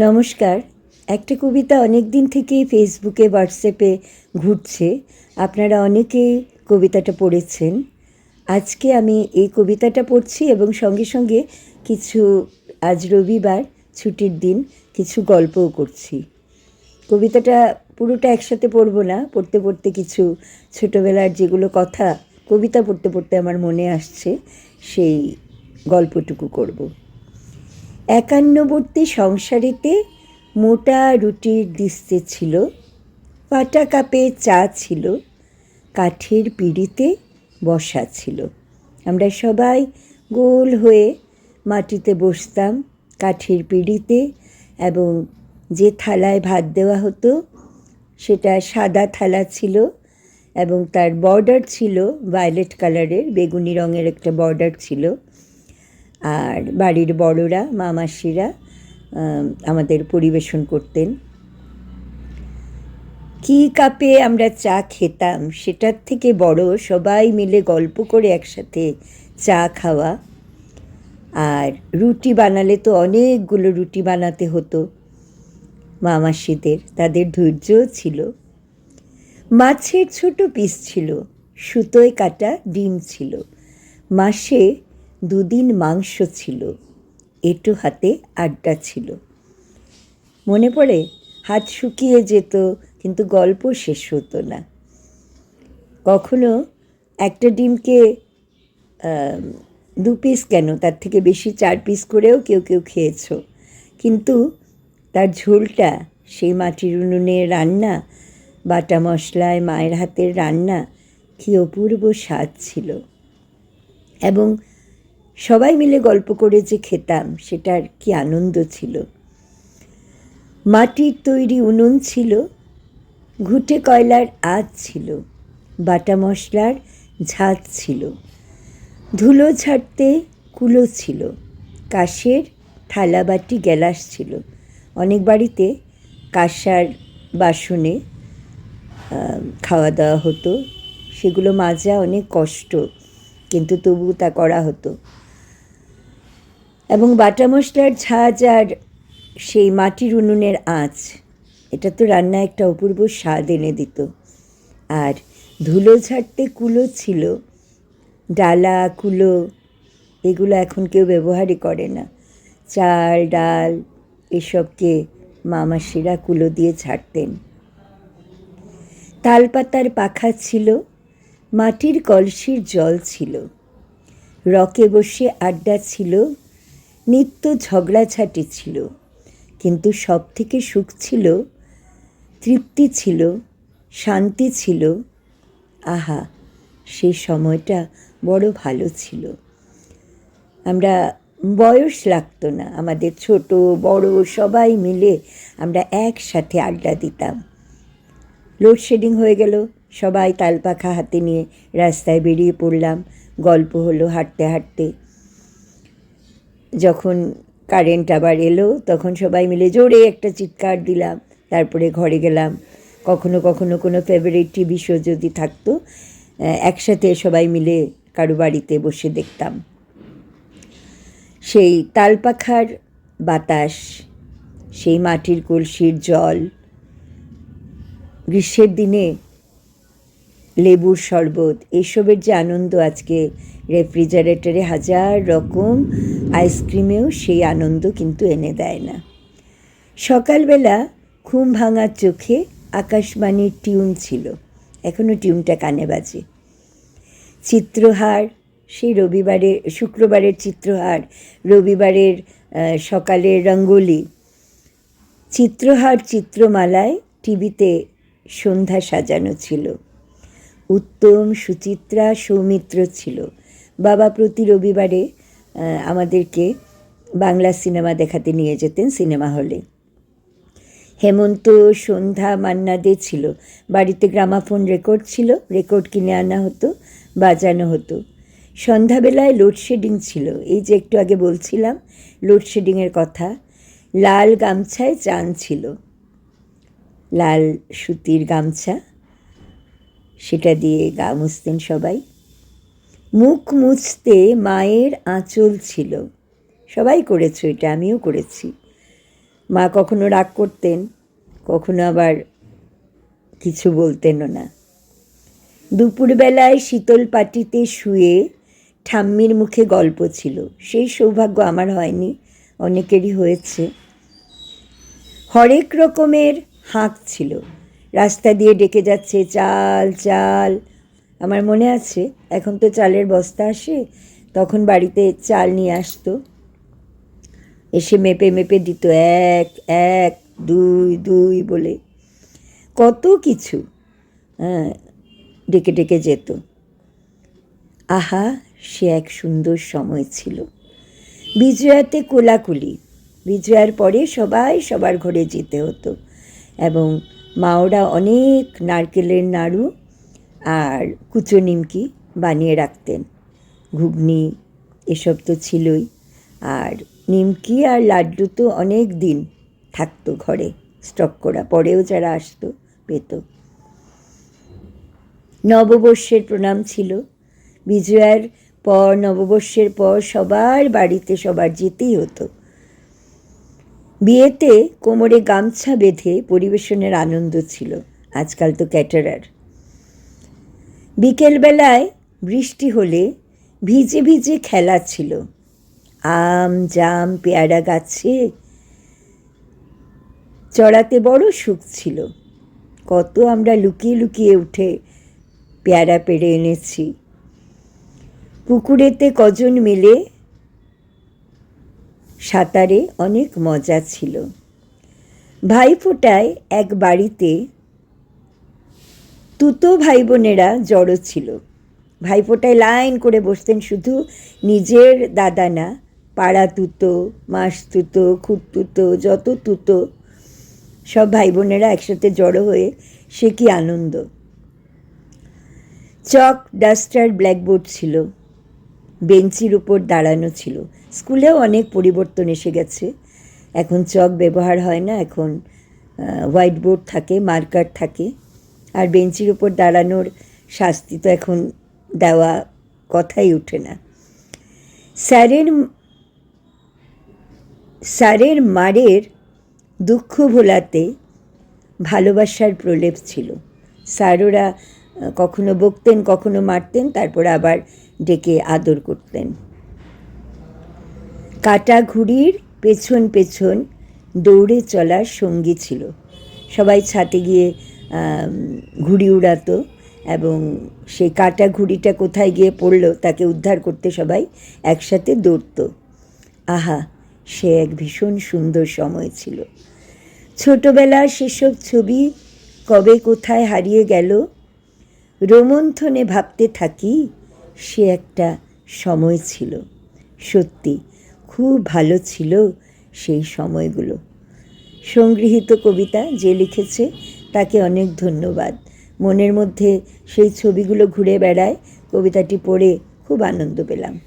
নমস্কার। একটা কবিতা অনেক দিন থেকেই ফেসবুকে হোয়াটসঅ্যাপে ঘুরছে। আপনারা অনেকেই কবিতাটা পড়েছেন। আজকে আমি এই কবিতাটা পড়ছি এবং সঙ্গে সঙ্গে কিছু, আজ রবিবার ছুটির দিন কিছু গল্পও করছি। কবিতাটা পুরোটা একসাথে পড়ব না, পড়তে পড়তে কিছু ছোটোবেলার যেগুলো কথা কবিতা পড়তে পড়তে আমার মনে আসছে, সেই গল্পটুকু করব। একান্নবর্তী সংসারেতে মোটা রুটির দিস্তে ছিল, পাটা কাপে চা ছিল, কাঠের পিড়িতে বসা ছিল। আমরা সবাই গোল হয়ে মাটিতে বসতাম, কাঠের পিড়িতে এবং যে থালায় ভাত দেওয়া হতো সেটা সাদা থালা ছিল এবং তার বর্ডার ছিল ভায়োলেট কালারের বেগুনি রঙের একটা বর্ডার ছিল। আর বাড়ির বড়রা মা মাসিরা আম, আমাদের পরিবেশন করতেন। কী কাপে আমরা চা খেতাম সেটার থেকে বড় সবাই মিলে গল্প করে একসাথে চা খাওয়া। আর রুটি বানালে তো অনেকগুলো রুটি বানাতে হতো মা মাসিদের তাদের ধৈর্যও ছিল। মাছের ছোট পিস ছিল সুতোয় কাটা ডিম ছিল। মাসে দুদিন মাংস ছিল, এটু হাতে আড্ডা ছিল। মনে পড়ে, হাত শুকিয়ে যেত, কিন্তু গল্প শেষ হতো না। কখনো একটা ডিমকে দু পিস কেন, তার থেকে বেশি চার পিস করেও কেউ কেউ খেয়েছো। কিন্তু তার ঝোলটা, সেই মাটির উনুনে রান্না, বাটা মশলায় মায়ের হাতের রান্না, কী অপূর্ব স্বাদ ছিল। এবং সবাই মিলে গল্প করে যে খেতাম, সেটার কি আনন্দ ছিল। মাটির তৈরি উনুন ছিল, ঘুটে কয়লার আঁচ ছিল, বাটা মশলার ঝাঁজ ছিল, ধুলো ছাড়তে কুলো ছিল, কাশের থালাবাটি গ্যালাস ছিল। অনেক বাড়িতে কাঁসার বাসনে খাওয়া দাওয়া হতো, সেগুলো মাজা অনেক কষ্ট, কিন্তু তবু তা করা হতো। এবং বাটা মশলার ঝাঁজ আর সেই মাটির উনুনের আঁচ, এটা তো রান্না একটা অপূর্ব স্বাদ এনে দিত। আর ধুলো ঝাড়তে কুলো ছিল, ডালা, কুলো, এগুলো এখন কেউ ব্যবহারই করে না। চাল, ডাল এসবকে মামাসিরা কুলো দিয়ে ছাড়তেন তালপাতার পাখা ছিল, মাটির কলসির জল ছিল। রকে বসে আড্ডা ছিল নিত্য ঝগড়াঝাটি ছিল। কিন্তু সব থেকে সুখ ছিল, তৃপ্তি ছিল, শান্তি ছিল। আহা সেই সময়টা বড় ভালো ছিল। আমরা বয়স লাগতো না, আমাদের ছোট, বড় সবাই মিলে আমরা একসাথে আড্ডা দিতাম। লোডশেডিং হয়ে গেল, সবাই তালপাখা হাতে নিয়ে রাস্তায় বেরিয়ে পড়লাম, গল্প হলো হাঁটতে হাঁটতে। যখন কারেন্ট আবার এলো, তখন সবাই মিলে জোরে একটা চিৎকার দিলাম। তারপরে ঘরে গেলাম। কখনো কখনো কোনো ফেভারিট টিভি শো যদি থাকতো একসাথে সবাই মিলে কারও বাড়িতে বসে দেখতাম। সেই তালপাখার বাতাস, সেই মাটির কলসির জল, গ্রীষ্মের দিনে লেবুর শরবত। এসবের যে আনন্দ আজকে রেফ্রিজারেটরে হাজার রকম আইসক্রিমেও সেই আনন্দ কিন্তু এনে দেয় না। সকালবেলা ঘুম ভাঙার চোখে আকাশবাণীর টিউন ছিল। এখনও টিউনটা কানে বাজে। চিত্রহার, সেই রবিবারে শুক্রবারের চিত্রহার, রবিবারের সকালের রঙ্গোলি। চিত্রহার চিত্রমালায় টিভিতে সন্ধ্যা সাজানো ছিল। উত্তম সুচিত্রা সৌমিত্র ছিল। বাবা প্রতি রবিবারে আমাদেরকে বাংলা সিনেমা দেখাতে নিয়ে যেতেন সিনেমা হলে। হেমন্ত, সন্ধ্যা, মান্না দে ছিল। বাড়িতে গ্রামাফোন রেকর্ড ছিল। রেকর্ড কিনে আনা হতো, বাজানো হতো। সন্ধ্যাবেলায় লোডশেডিং ছিল। এই যে একটু আগে বলছিলাম লোডশেডিংয়ের কথা, লাল গামছায় চান ছিল। লাল সুতির গামছা। সেটা দিয়ে গা মুছতেন সবাই। মুখ মুছতে মায়ের আঁচল ছিল। সবাই করেছ এটা, আমিও করেছি। মা কখনো রাগ করতেন, কখনো আবার কিছু বলতেনও না। দুপুরবেলায় শীতল পাটিতে শুয়ে ঠাম্মির মুখে গল্প ছিল। সেই সৌভাগ্য আমার হয়নি, অনেকেরই হয়েছে। হরেক রকমের হাঁক ছিল। রাস্তা দিয়ে ডেকে যাচ্ছে, চাল চাল। আমার মনে আছে, এখন তো চালের বস্তা আসে, তখন বাড়িতে চাল নিয়ে আসতো। এসে মেপে মেপে দিত, এক এক, দুই দুই বলে। কত কিছু হ্যাঁ ডেকে ডেকে যেত। আহা, সে এক সুন্দর সময় ছিল। বিজয়াতে কোলাকুলি। বিজয়ার পরে সবাই সবার ঘরে যেতে হতো এবং মাওরা অনেক নারকেলের নাড়ু আর কুচো নিমকি বানিয়ে রাখতেন। ঘুগনি এসব তো ছিলই। আর নিমকি আর লাড্ডু তো অনেক দিন থাকতো ঘরে। স্টক করা পরেও যারা আসতো, পেত। নববর্ষের প্রণাম ছিল। বিজয়ার পর, নববর্ষের পর সবার বাড়িতে সবার যেতেই হতো। বিয়েতে কোমরে গামছা বেঁধে পরিবেশনের আনন্দ ছিল, আজকাল তো ক্যাটারার। বিকেলবেলায় বৃষ্টি হলে ভিজে ভিজে খেলা ছিল, আম, জাম, পেয়ারা গাছে। চড়াতে বড় সুখ ছিল, কত আমরা লুকিয়ে লুকিয়ে উঠে পেয়ারা পেড়ে এনেছি। পুকুরেতে কজন মিলে সাঁতারে অনেক মজা ছিল। ভাইফোঁটায় এক বাড়িতে তুতো ভাই বোনেরা জড়ো ছিল। ভাইফোঁটায় লাইন করে বসতেন শুধু নিজের দাদা না, পাড়া তুতো, মাস তুতো খুঁট তুতো, যত তুতো, সব ভাই বোনেরা একসাথে জড়ো হয়ে সে কি আনন্দ। চক ডাস্টার ব্ল্যাকবোর্ড ছিল। বেঞ্চির উপর দাঁড়ানো ছিল। স্কুলেও অনেক পরিবর্তন এসে গেছে। এখন চক ব্যবহার হয় না, এখন হোয়াইট বোর্ড থাকে মার্কার থাকে। আর বেঞ্চির উপর দাঁড়ানোর শাস্তি তো এখন দেওয়া কথাই ওঠে না। স্যারের স্যারের মারের দুঃখ ভোলাতে ভালোবাসার প্রলেপ ছিল। স্যারোরা কখনো বকতেন, কখনো মারতেন, তারপর আবার ডেকে আদর করতেন। কাটা ঘুড়ির পেছন পেছন দৌড়ে চলার সঙ্গী ছিল। সবাই ছাতে গিয়ে ঘুড়ি উড়াতো এবং সেই কাটা ঘুড়িটা কোথায় গিয়ে পড়ল তাকে উদ্ধার করতে সবাই একসাথে দৌড়ত। আহা, সে এক ভীষণ সুন্দর সময় ছিল। ছোটবেলার সেসব ছবি কবে কোথায় হারিয়ে গেল রোমন্থনে ভাবতে থাকি, সে একটা সময় ছিল। সত্যি, খুব ভালো ছিল সেই সময়গুলো। সংগৃহীত কবিতা যে লিখেছে, তাকে অনেক ধন্যবাদ। মনের মধ্যে সেই ছবিগুলো ঘুরে বেড়ায়, কবিতাটি পড়ে খুব আনন্দ পেলাম।